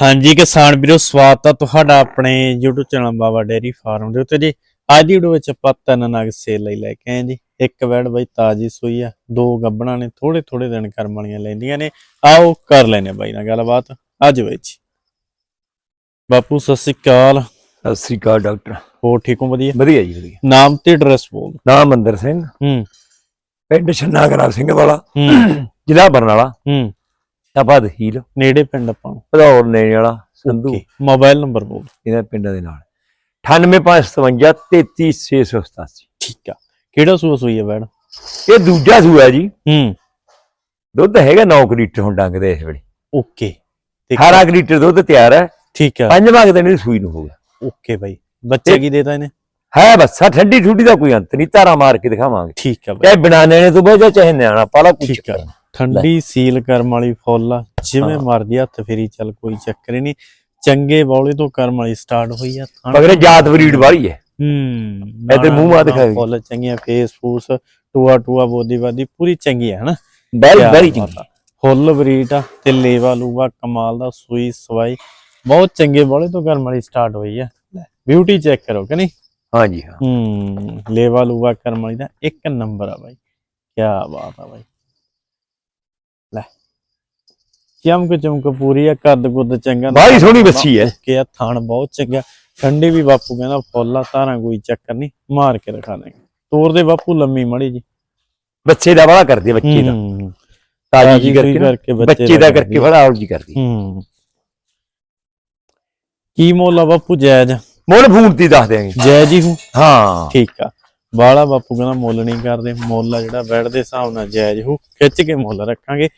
ਹਾਂਜੀ ਕਿਸਾਨ ਵੀਰੋ ਸਵਾਗਤ ਆ ਤੁਹਾਡਾ ਆਪਣੇ YouTube channel Baba dairy farm ਦੇ ਉੱਤੇ ਜੀ। ਅੱਜ ਦੀ ਵੀਡੀਓ ਵਿੱਚ ਆਪਾਂ ਤਿੰਨ ਨਗ ਸੇਲ ਲਈ ਲੈ ਕੇ ਆਏ ਜੀ। ਇੱਕ ਵੈੜ ਬਈ ਤਾਜੀ ਸੂਈ ਆ ਦੋ ਗੱਬਣਾ ਨੇ ਥੋੜੇ ਥੋੜੇ ਦਿਨ ਕਰਮ ਵਾਲੀਆਂ ਲੈਂਦੀਆਂ ਨੇ। ਆਓ ਕਰ ਲੈਨੇ ਬਾਈ ਨਾਲ ਗੱਲਬਾਤ। ਅੱਜ ਵਿੱਚ ਬਾਪੂ ਸਤਿ ਸ਼੍ਰੀ ਅਕਾਲ। ਸਤਿ ਸ੍ਰੀ ਅਕਾਲ ਡਾਕਟਰ। ਹੋਰ ਠੀਕ ਹੋ? ਵਧੀਆ? ਵਧੀਆ ਜੀ ਵਧੀਆ। ਨਾਮ ਤੇ ਐਡਰੈਸ ਬੋਲ। ਨਾਮ ਮੰਦਰ ਸਿੰਘ। ਹੂੰ। ਪਿੰਡ ਛੰਨਾ ਗਰਾ ਸਿੰਘ ਵਾਲਾ। ਹੂੰ। ਜ਼ਿਲ੍ਹਾ ਬਰਨਾਲਾ। ਹੂੰ। ਤਪਾ ਤਹਿਸੀਲ ਨੇੜੇ ਪਿੰਡ ਆਪਾਂ ਨੂੰ। ਭਦੌੜ ਨੇੜੇ ਵਾਲਾ ਸੰਧੂ। ਮੋਬਾਈਲ ਨੰਬਰ ਬੋਲ। ਇਹਨਾਂ ਪਿੰਡਾਂ ਦੇ ਨਾਲ। 98557 33687 ਠੀਕ ਆ। ਕਿਹੜਾ ਸੂਆ ਸੂਈ ਹੈ ਵੈੜ ਇਹ ਦੂਜਾ ਸੂਆ ਜੀ। ਹੂੰ। ਦੁੱਧ ਹੈਗਾ 9 ਲੀਟਰ ਹੁਣ ਡੰਗਦੇ ਇਸ ਵੇਲੇ। ਓਕੇ। ਤੇ 18 ਲੀਟਰ ਦੁੱਧ ਤਿਆਰ ਹੈ। ਠੀਕ ਆ। ਪੰਜਵਾਂ ਕੁ ਦਿਨ ਸੂਈ ਨੂੰ ਹੋਊਗਾ। Okay bye. ਬੱਚੇ ਕੀ ਦੇਤਾ ਇਹਨੇ? ਹੈ ਬੱਸਾ ਠੰਡੀ ਠੂਡੀ ਦਾ ਕੋਈ ਅੰਤ ਨਹੀਂ। ਧਾਰਾ ਮਾਰ ਕੇ ਦਿਖਾਵਾਂਗੇ। ਠੀਕ ਆ ਬਾਈ। ਚਾਹੇ ਬਿਨਾ ਨੈਣੇ ਤੋਂ ਬਹਿ ਜਾ ਚਾਹੇ ਨਿਆਣਾ ਪਾਲਾ ਕੁਛ ਠੀਕ ਆ। ਠੰਡੀ ਸੀਲ ਕਰਮ ਵਾਲੀ ਫੁੱਲ ਆ ਜਿਵੇਂ ਹਾਂ। ਮਰਦੀ ਹੱਥ ਫੇਰੀ ਚੱਲ ਕੋਈ ਚੱਕਰ ਨਹੀਂ। ਚੰਗੇ ਬੌਲੇ ਤੋਂ ਕਰਮ ਵਾਲੀ ਸਟਾਰਟ ਹੋਈ ਆ ਮਗਰੇ ਜਾਤ ਬਰੀਡ ਵਾਲੀ ਹੈ। ਹੂੰ ਇੱਧਰ ਮੂੰਹ ਮਾਰ ਦਿਖਾਈ। ਫੁੱਲ ਚੰਗੀਆਂ ਫੇਸ ਫੂਸ ਟੂਆ ਟੂਆ ਬੋਦੀ ਬਾਦੀ ਪੂਰੀ ਚੰਗੀ ਹੈ ਹਨਾ? ਬੜੀ ਬਾਤ ਚੰਗੀ। ਫੁੱਲ ਬਰੀਟ ਆ ਤੇ ਲੇਵਾ ਲੂਵਾ ਕਮਾਲ ਦਾ ਸੂਈ ਸਵਾਈ। ਬਹੁਤ ਚੰਗੇ ਬੌਲੇ ਤੋਂ ਕਰਮ ਵਾਲੀ ਸਟਾਰਟ ਹੋਈ ਆ। ਬਿਊਟੀ ਚੈੱਕ ਕਰੋ ਕਿ ਨਹੀਂ? ਹਾਂਜੀ ਹਾਂ। ਹੂੰ ਲੇਵਾ ਲੂਵਾ ਕਰਮ ਵਾਲੀ ਦਾ ਇੱਕ ਨੰਬਰ ਆ ਬਾਈ। ਕੀ ਬਾਤ ਆ ਬਾਈ। ਲੈ। ਚਮਕ ਚਮਕ ਪੂਰੀ ਆ ਕੱਦ ਕੁੱਦ ਚੰਗਾ। ਬਾਹਲੀ ਸੋਹਣੀ ਬੱਸੀ ਹੈ ਕਿ ਆ ਥਣ ਬਹੁਤ ਚੰਗਾ ਠੰਡੀ ਵੀ ਬਾਪੂ ਕਹਿੰਦਾ ਫੁੱਲਾ ਤਾਰਾਂ ਕੋਈ ਚੱਕਰ ਨਹੀਂ ਮਾਰ ਕੇ ਰਖਾ ਦੇਂਗੇ ਤੋਰ ਦੇ ਬਾਪੂ ਲੰਮੀ ਮੜੀ ਜੀ। ਬੱਚੇ ਦਾ ਬੜਾ ਕਰਦੀ ਬੱਚੇ ਦਾ। ਤਾਜੀ ਜੀ ਕਰਕੇ ਬੱਚੇ ਦਾ ਕਰਕੇ ਬੜਾ ਔਲ ਜੀ ਕਰਦੀ ਹੂੰ। ਕੀ ਮੁੱਲ ਬਾਪੂ ਜਾਇਜ਼ ਮੁੱਲ ਫੂਨ ਦੀ ਦੱਸ ਦਿਆਂਗੇ। ਜਾਇਜ਼ ਹੀ ਹੂੰ ਹਾਂ। ਠੀਕ ਆ। ਬਾਲਾ ਬਾਪੂ ਕਹਿੰਦਾ ਮੁੱਲ ਨਹੀਂ ਕਰਦੇ ਮੁੱਲ ਆ ਜਿਹੜਾ ਬੈਡ ਦੇ ਹਿਸਾਬ ਨਾਲ ਜਾਇਜ਼ ਹੋ ਖਿੱਚ ਕੇ ਮੁੱਲ ਰੱਖਾਂਗੇ।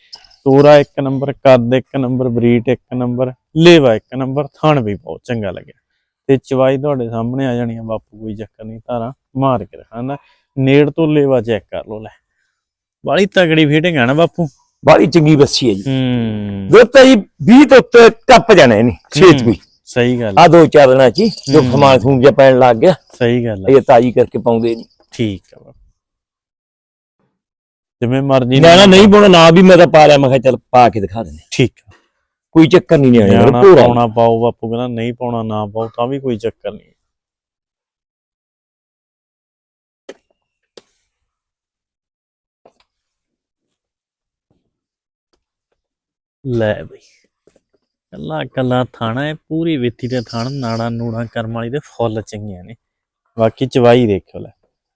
ਤੋਰਾ ਇੱਕ ਨੰਬਰ ਕੱਦ ਇੱਕ ਨੰਬਰ ਬਰੀਟ ਇੱਕ ਨੰਬਰ ਲੇਵਾ ਇੱਕ ਨੰਬਰ ਥਣ ਵੀ ਬਹੁਤ ਚੰਗਾ ਲੱਗਿਆ। ਤੇ ਚਵਾਈ ਤੁਹਾਡੇ ਸਾਹਮਣੇ ਆ ਜਾਣੀ ਆ ਬਾਪੂ ਕੋਈ ਚੱਕਰ ਨਹੀਂ ਧਾਰਾਂ ਮਾਰ ਕੇ ਰੱਖਾਂਦਾ। ਨੇੜ ਤੋਂ ਲੇਵਾ ਚੈੱਕ ਕਰ ਲੋ ਲੈ। ਬਾਲੀ ਤਗੜੀ ਫੀਟਿੰਗ ਆ ਨਾ ਬਾਪੂ। ਬੜੀ ਚੰਗੀ ਬੱਸੀ ਹੈ ਜੀ। ਹੂੰ। ਦੁੱਧ ਤਾਂ ਜੀ 20 ਤੋਂ ਉੱਤੇ ਟੱਪ ਜਾਣਾ ਨਹੀਂ ਛੇਤ ਵੀ ਸਹੀ ਗੱਲ ਆ ਦੋ ਚਾਰ ਦਿਨਾਂ ਚ ਜੋ ਹੂੰ। ਖਮਾਲ ਖੂਨ ਜਿਹਾ ਪੈਣ ਲੱਗ ਗਿਆ। ਸਹੀ ਗੱਲ ਆ ਇਹ ਤਾਜੀ ਕਰਕੇ ਪਾਉਂਦੇ ਨਹੀਂ ਠੀਕ ਆ ਜਿਵੇਂ ਮਰਜ਼ੀ ਨਿਆਣਾ ਨਹੀਂ ਪਾਉਣਾ ਨਾ ਵੀ ਮੈਂ ਤਾਂ ਪਾ ਲਿਆ ਮੈਂ ਕਿਹਾ ਚੱਲ ਪਾ ਕੇ ਦਿਖਾ ਦਿੰਦੇ ਠੀਕ ਆ ਕੋਈ ਚੱਕਰ ਨਹੀਂ ਨਿਆਣੇ ਨਾਲ ਪੂਰਾ ਪਾਉਣਾ ਪਾਓ ਬਾਪੂ ਕਹਿੰਦਾ ਨਹੀਂ ਪਾਉਣਾ ਨਾ ਪਾਓ ਤਾਂ ਵੀ ਕੋਈ ਚੱਕਰ ਨਹੀਂ ਲੈ ਬਈ। ਕੱਲਾ ਕੱਲਾ ਥਾਣਾ ਹੈ ਪੂਰੀ ਵਿੱਥੀ ਦੇ ਥਾਣ ਨਾੜਾ ਨੂੜਾ ਕਰਮ ਵਾਲੀ ਦੇ ਫੁੱਲ ਚੰਗੀਆਂ ਨੇ। ਬਾਕੀ ਚਵਾਈ ਦੇਖਿਓ ਲੈ।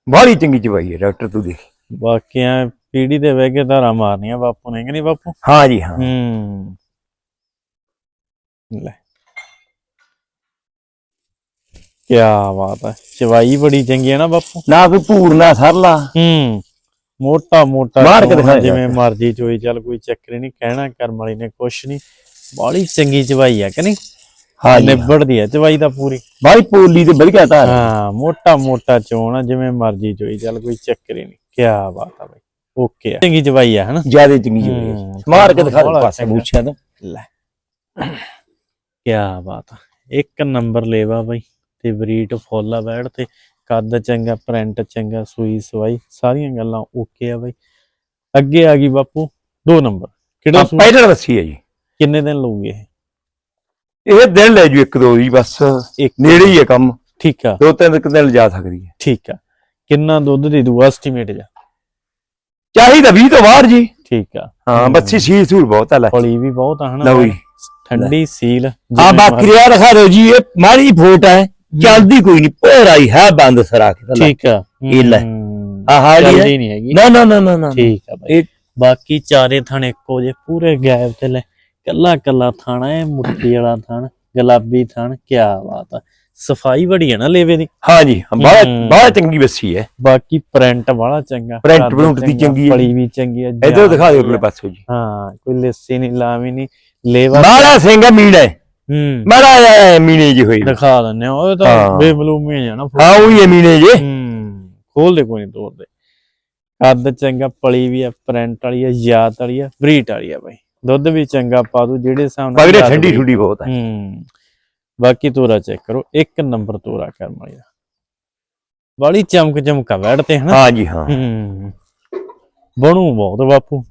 ਬੜੀ ਚੰਗੀ ਚਵਾਈ ਹੈ ਡਾਕਟਰ ਤੂੰ ਦੇਖ। ਬਾਕੀਆਂ ਪੀੜੀ ਦੇ ਵਹਿ ਕੇ ਧਾਰਾਂ ਮਾਰਨੀਆਂ ਬਾਪੂ ਨੇ ਕਿ ਨਹੀਂ ਬਾਪੂ? ਹਾਂ ਜੀ ਹਾਂ। ਹੂੰ। ਲੈ। ਕੀ ਬਾਤ ਹੈ ਚਵਾਈ ਬੜੀ ਚੰਗੀ ਹੈ ਨਾ ਬਾਪੂ? ਨਾ ਕੋਈ ਭੂਰ ਨਾ ਸਰਲਾ ਹੂੰ। ਮੋਟਾ ਮੋਟਾ ਮਾਰ ਕੇ ਜਿਵੇਂ। ਮਰਜ਼ੀ ਚੋਈ ਚੱਲ ਕੋਈ ਚੱਕਰ ਨਹੀਂ ਕਹਿਣਾ ਕਰਮ ਵਾਲੀ ਨੇ ਕੁਛ ਨਹੀਂ। ਬਾਲੀ ਚੰਗੀ ਚਵਾਈ ਆ ਕਿ ਨਹੀਂ? ਹਾਂ ਨਿਬੜਦੀ ਹੈ ਚਵਾਈ ਤਾਂ ਪੂਰੀ। ਬੜੀ ਪੋਲੀ ਤੇ ਵਧੀਆ ਧਾਰ ਹਾਂ ਮੋਟਾ ਮੋਟਾ ਚੋਣ ਆ ਜਿਵੇਂ ਮਰਜ਼ੀ ਚੋਈ। ਚੱਲ ਕੋਈ ਚੱਕਰ ਹੀ ਨਹੀਂ। ਕੀ ਬਾਤ ਆ ਬਈ। ਓਕੇ ਆ। ਚੰਗੀ ਚਵਾਈ ਆ ਹਨਾ? ਜ਼ਿਆਦਾ ਚੰਗੀ ਚਵਾਈ ਹੂੰ, ਮਾਰ ਕੇ ਦਿਖਾ ਦੇ ਪਾਸੇ। ਮੁੱਛਾਂ ਤੋਂ। ਲੈ। ਕੀ ਬਾਤ ਆ। ਇੱਕ ਨੰਬਰ ਲੇਵਾ ਬਈ ਤੇ ਬਰੀਟ ਫੁੱਲ ਆ ਬੈੜ ਤੇ। ਕੱਦ ਚੰਗਾ ਪ੍ਰਿੰਟ ਚੰਗਾ ਸੂਈ ਸਵਾਈ। ਸਾਰੀਆਂ ਗੱਲਾਂ ਓਕੇ ਆ ਬਈ। ਅੱਗੇ ਆ ਗਈ ਬਾਪੂ ਦੋ ਨੰਬਰ। ਕਿਹੜਾ ਪਹਿਲਾਂ ਬੱਸੀ ਹੈ ਜੀ। ਕਿੰਨੇ ਦਿਨ ਲਊਗੇ ਇਹ? ਇਹ ਦਿਨ ਲੈ ਜੂ ਇੱਕ ਦੋ ਹੀ ਬਸ। ਇੱਕ ਨੇੜੇ ਹੀ ਹੈ ਕੰਮ। ਠੀਕ ਆ। ਦੋ ਤਿੰਨ ਕੁ ਦਿਨ ਲਿਜਾ ਸਕਦੀ ਹੈ। ਠੀਕ ਆ। ਕਿੰਨਾ ਦੁੱਧ ਦੇ ਦੂ ਐਸਟੀਮੇਟ ਜਾ ਚਾਹੀਦਾ 20 ਤੋਂ ਬਾਹਰ ਜੀ। ਠੀਕ ਆ। ਹਾਂ ਬੱਚੀ ਸੀਲ ਸੂਲ ਬਹੁਤ ਆ ਲੈ। ਫਲੀ ਵੀ ਬਹੁਤ ਆ ਹਨਾ? ਲਓ ਜੀ। ਠੰਡੀ ਸੀਲ। ਆ ਜਿਵੇਂ ਬਾਕੀ ਰਿਆ ਦਿਖਾ ਦਿਓ ਜੀ ਇਹ ਮਾੜੀ ਫੋਟ ਹੈ। ਚੱਲਦੀ ਕੋਈ ਨਹੀਂ ਭੋਰਾਈ ਹੈ ਬੰਦ ਸਰਾ ਕੇ ਤਾਂ ਲੈ। ਠੀਕ ਆ। ਇਹ ਲੈ। ਹੂੰ, ਆਹ ਹਾਲੀ ਚੱਲਦੀ ਨਹੀਂ ਹੈਗੀ। ਨਾ ਨਾ ਨਾ ਨਾ ਨਾ। ਠੀਕ ਆ ਬਾਈ। ਇਹ ਬਾਕੀ ਚਾਰੇ ਥਣ ਇੱਕੋ ਜੇ ਪੂਰੇ ਗਾਇਬ ਤੇ ਲੈ। ਕੱਲਾ ਕੱਲਾ ਥਾਣਾ ਹੈ ਮੁੱਠੀ ਵਾਲਾ ਥਣ ਗੁਲਾਬੀ ਥਣ ਕੀ ਬਾਤ ਆ। ਸਫ਼ਾਈ ਬੜੀ ਹੈ ਨਾ ਲੇਵੇ ਦੀ। ਹਾਂ ਜੀ ਹਾਂ, ਬਹੁਤ ਹੂੰ। ਬਹੁਤ ਚੰਗੀ ਬੱਸੀ ਹੈ ਬਾਕੀ ਪ੍ਰਿੰਟ ਵਾਲਾ ਚੰਗਾ ਪ੍ਰਿੰਟ ਪ੍ਰਿੰਟ ਦੀ ਚੰਗਾ, ਹੈ। ਫਲੀ ਵੀ ਚੰਗੀ ਹੈ ਇਧਰ ਦਿਖਾ ਦਿਓ ਆਪਣੇ ਹੈ। ਪਾਸੋਂ ਜੀ। ਹਾਂ ਕੋਈ ਲੱਸੀ ਨਹੀਂ ਲਾਵੀ ਨਹੀਂ ਲੇਵਾ ਮਾੜਾ ਸਿੰਘ ਮੀਣਾ ਹੈ ਹੂੰ। ਮਾੜਾ ਮੀਨੇ ਜੀ ਹੋਈ। ਦਿਖਾ ਦਿੰਨੇ ਆ, ਉਹ ਤਾਂ ਹਾਂ। ਬੇਮਲੂਮੀ ਹੈ ਜਾਣਾ ਹਾਂ ਉਹੀ ਹੈ ਮੀਨੇ ਜੀ ਹੂੰ ਖੋਲ ਦੇ ਕੋਈ ਨਹੀਂ ਤੋੜਦੇ ਕੱਦ ਚੰਗਾ ਪਲੀ ਵੀ ਆ ਪ੍ਰਿੰਟ ਵਾਲੀ ਆ ਯਾਦ ਵਾਲੀ ਆ ਬਰੀਟ ਵਾਲੀ ਆ ਬਾਈ। ਦੁੱਧ ਵੀ ਚੰਗਾ ਪਾ ਦੂ ਜਿਹੜੇ ਹਿਸਾਬ ਨਾਲ ਯਾਦ ਠੰਡੀ। ਠੁੱਡੀ ਬਹੁਤ ਹੈ। ਹੂੰ। ਬਾਕੀ ਤੋਰਾ ਚੈੱਕ ਕਰੋ ਇੱਕ ਨੰਬਰ ਤੋਰਾ ਕਰਮ ਵਾਲੀ ਬੜੀ ਚਮਕ ਚਮਕਾ ਬੈਠਦੇ ਹਨਾ? ਹਾਂ ਜੀ ਹਾਂ। ਹੂੰ। ਬਣੂ ਬਹੁਤ ਬਾਪੂ।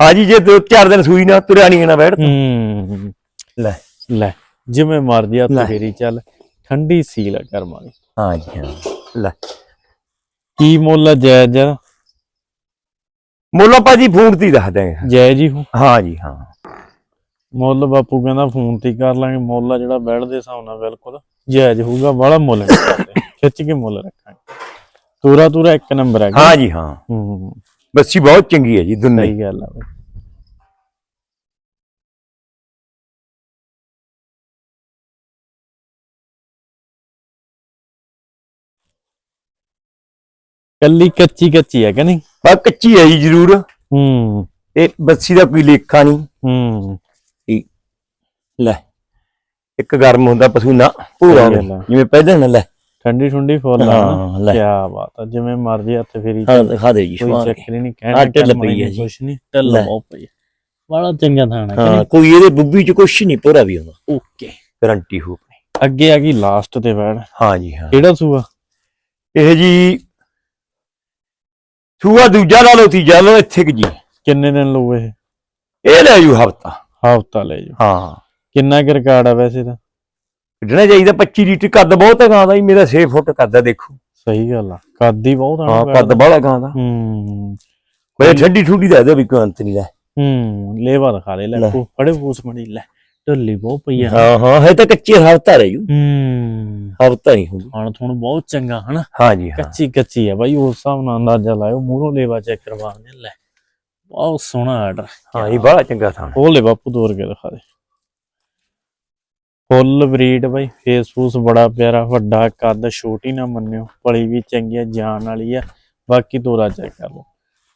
ਹਾਂ ਜੀ ਜੇ ਦੋ ਚਾਰ ਦਿਨ ਸੂਈ ਨਾ ਤੁਰਿਆ ਨਹੀਂ ਨਾ ਬੈਠ ਹੂੰ। ਲੈ। ਲੈ ਜਿਵੇਂ ਹੱਥ ਲੈ। ਫੇਰੀ ਚੱਲ ਠੰਡੀ ਸੀਲ ਆ ਕਰਮ ਵਾਲੀ। ਹਾਂ ਜੀ ਹਾਂ। ਲੈ। ਕੀ ਮੁੱਲ ਆ ਜਾਇਜ਼ ਆ? ਮੁੱਲ ਆਪਾਂ ਜੀ ਫੋਨ ਤੇ ਹੀ ਦੱਸ ਦਾਂਗੇ ਜਾਇਜ਼ ਹੀ ਹੋ ਹਾਂ ਜੀ ਹਾਂ। ਮੁੱਲ ਬਾਪੂ ਕਹਿੰਦਾ ਫੋਨ ਤੇ ਹੀ ਕਰ ਲਾਂਗੇ। ਮੁੱਲ ਆ ਜਿਹੜਾ ਬੈਠ ਦੇ ਹਿਸਾਬ ਨਾਲ ਬਿਲਕੁਲ ਜਾਇਜ਼ ਹੋਊਗਾ ਬੜਾ ਮੁੱਲ ਨਹੀਂ ਕਰਦੇ। ਖਿੱਚ ਕੇ ਮੁੱਲ ਰੱਖਾਂਗੇ। ਤੂਰਾ ਤੂਰਾ ਇੱਕ ਨੰਬਰ ਹੈ ਹਾਂ। ਜੀ ਹਾਂ ਹੂੰ। ਬੱਸੀ ਬਹੁਤ ਚੰਗੀ ਹੈ ਜੀ ਦੁੰਨੇ। ਸਹੀ ਗੱਲ ਆ ਬਈ। ਕੱਲੀ ਕੱਚੀ ਕੱਚੀ ਹੈ ਕਿ ਨਹੀਂ? ਆ ਕੱਚੀ ਹੈ ਜੀ ਜ਼ਰੂਰ। ਹੂੰ। ਇਹ ਬੱਸੀ ਦਾ ਕੋਈ ਲੇਖਾ ਨਹੀਂ। ਹੂੰ। ਲੈ ਇੱਕ ਗਰਮ ਹੁੰਦਾ ਪਸ਼ੂ ਨਾ ਪੂਰਾ ਆ। ਜਿਵੇਂ ਪਹਿਲਾਂ ਨਾ ਲੈ। ਠੰਡੀ ਠੰਡੀ ਫੁੱਲ ਆ ਹਾਂ, ਲੈ। ਕੀ ਬਾਤ ਆ ਜਿਵੇਂ ਮਰਜ਼ੀ ਹੱਥ ਫੇਰੀ ਹਾਂ ਦਿਖਾ ਦੇ ਜੀ ਕੋਈ ਚੱਕਰ ਹੀ ਨਹੀਂ। ਕਹਿਣਾ ਢਿੱਲ ਕਰਮ ਪਈ ਵਾਲੀ ਹੈ ਜੀ। ਕੁਛ ਨਹੀਂ। ਢਿੱਲ ਲੈ। ਬਹੁਤ ਪਈ ਹੈ। ਬੜਾ ਚੰਗਾ ਥਾਣਾ ਹਾਂ ਕੋਈ ਇਹਦੇ ਬੁੱਬੀ ਚ ਕੁਛ ਨਹੀਂ ਪੂਰਾ ਵੀ ਹੁੰਦਾ ਓਕੇ। ਗਰੰਟੀ ਹੋ ਆਪਣੀ। ਅੱਗੇ ਆ ਗਈ ਲਾਸਟ ਤੇ ਬੈੜ ਹਾਂ ਜੀ ਹਾਂ। ਕਿਹੜਾ ਸੂਆ? ਇਹ ਜੀ ਸੂਆ ਦੂਜਾ ਲਾ ਲਓ ਤੀਜਾ ਲਾ ਲਓ ਇੱਥੇ ਕਿ ਜੀ। ਕਿੰਨੇ ਦਿਨ ਲਊ ਇਹ? ਇਹ ਲੈ ਜੂ ਹਫਤਾ। ਹਫਤਾ ਲੈ ਜਾਓ ਹਾਂ। ਕਿੰਨਾ ਕੁ ਰਿਕਾਰਡ ਆ ਵੈਸੇ ਤਾਂ? ਕੱਢਣਾ ਚਾਹੀਦਾ 25 ਲੀਟਰ ਕੱਦ ਬਹੁਤ ਹੈ ਗਾਂ ਦਾ ਜੀ ਮੇਰਾ 6 ਫੁੱਟ ਕੱਦ ਆ ਦੇਖੋ। ਸਹੀ ਗੱਲ ਆ। ਕੱਦ ਹੀ ਬਹੁਤ ਆ ਹਾਂ ਕੱਦ ਬਾਹਲਾ ਗਾਂ ਦਾ। ਹੂੰ। ਬਈ ਠੰਡੀ ਠੂਡੀ ਦਾ ਇਹਦਾ ਵੀ ਕੋਈ ਅੰਤ ਨਹੀਂ ਲੈ। ਹੂੰ ਲੇਵਾ ਦਿਖਾ ਲੈ ਲੈ ਲੈ। ਕੋ ਫੜੇ ਫੂਸ ਮੜੀ ਲੈ। ਢੱਲੀ ਬਹੁਤ ਪਈ ਆ। ਹਾਂ ਹਾਂ ਹੈ ਤਾਂ ਕੱਚੀ ਹਫਤਾ ਰਹੀ ਹੂੰ। ਹਫਤਾ ਨਹੀਂ ਹੁੰਦੀ। ਹਣ ਤੁਹਾਨੂੰ ਬਹੁਤ ਚੰਗਾ ਹਨਾ? ਹਾਂ ਜੀ ਹਾਂ। ਕੱਚੀ ਕੱਚੀ ਆ ਬਾਈ ਉਸ ਹਿਸਾਬ ਨਾਲ ਅੰਦਾਜ਼ਾ ਲਾਇਓ ਮੂਹਰੋਂ ਲੇਵਾ ਚੈੱਕ ਕਰਵਾਉਂਦੇ ਲੈ। ਬਹੁਤ ਸੋਹਣਾ ਆਰਡਰ ਹਾਂ ਇਹ ਬੜਾ ਚੰਗਾ ਥਾਂ। ਉਹ ਲੈ ਬਾਪੂ ਤੋਰ ਕੇ ਦਿਖਾ ਦੇ। ਫੁੱਲ ਬਰੀਡ ਬਾਈ ਫੇਸ ਫੂਸ ਬੜਾ ਪਿਆਰਾ ਵੱਡਾ ਕੱਦ ਛੋਟੀ ਨਾ ਮੰਨਿਓ ਪਲੀ ਵੀ ਚੰਗੀ ਆ ਜਾਨ ਵਾਲੀ ਆ। ਬਾਕੀ ਤੋਰਾ ਚੈੱਕ ਕਰ ਲਓ।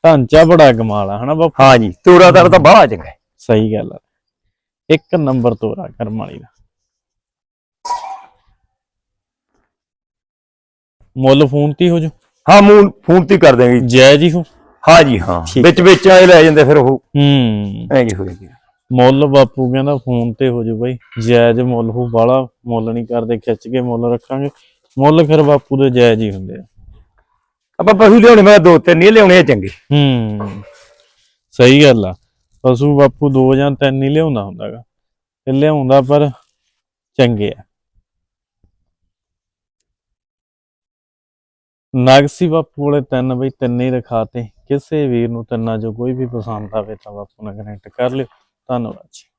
ਢਾਂਚਾ ਬੜਾ ਕਮਾਲ ਆ ਹਨਾ ਬਾਪੂ? ਹਾਂ ਜੀ ਤੋਰਾ ਤਾਂ ਬੜਾ ਚੰਗਾ ਹੈ। ਸਹੀ ਗੱਲ ਆ। ਇੱਕ ਨੰਬਰ ਤੋਰਾ ਕਰਮ ਵਾਲੀ ਦਾ। ਮੁੱਲ ਫੋਨ ਤੇ ਹੀ ਹੋ ਜੂ। ਹਾਂ ਮੂੰਹ ਫੋਨ ਤੇ ਹੀ ਕਰ ਦੇਂਗੇ ਜੈ। ਜੀ ਹੋ ਹਾਂ। ਜੀ ਹਾਂ। ਠੀਕ। ਵਿੱਚ ਵਿੱਚ ਆਏ ਲੈ ਜਾਂਦੇ ਫਿਰ ਉਹ। ਹੂੰ। ਐਂ ਜੀ ਹੋਏਗੀ। ਮੁੱਲ ਬਾਪੂ ਕਹਿੰਦਾ ਫੋਨ ਤੇ ਹੋ ਜੂ ਬਾਈ। ਜਾਇਜ਼ ਮੁੱਲ ਹੋ ਬਾਲਾ ਮੁੱਲ ਨਹੀਂ ਕਰਦੇ ਖਿੱਚ ਕੇ ਮੁੱਲ ਰੱਖਾਂਗੇ। ਮੁੱਲ ਫਿਰ ਬਾਪੂ ਦੇ ਜਾਇਜ਼ ਹੀ ਹੁੰਦੇ ਆ। ਆਪਾਂ ਪਸ਼ੂ ਲਿਆਉਣੇ ਮੈਂ ਦੋ ਤਿੰਨ ਨਹੀਂ ਲਿਆਉਣੇ ਆ ਚੰਗੇ। ਹੂੰ। ਸਹੀ ਗੱਲ ਆ। ਪਸ਼ੂ ਬਾਪੂ ਦੋ ਜਾਂ ਤਿੰਨ ਹੀ ਲਿਆਉਂਦਾ ਹੁੰਦਾਗਾ। ਤੇ ਲਿਆਉਂਦਾ ਪਰ ਚੰਗੇ ਆ। ਨਾਗਸੀ ਬਾਪੂ ਕੋਲੇ ਤਿੰਨ ਬਈ ਤਿੰਨੇ ਹੀ ਰਖਾਤੇ ਕਿਸੇ ਵੀਰ ਨੂੰ ਤਿੰਨਾਂ ਜੋ ਕੋਈ ਵੀ ਪਸੰਦ ਆਵੇ ਤਾਂ ਬਾਪੂ ਨਾਲ ਕਨੈਕਟ ਕਰ ਲਿਓ। ਧੰਨਵਾਦ ਜੀ।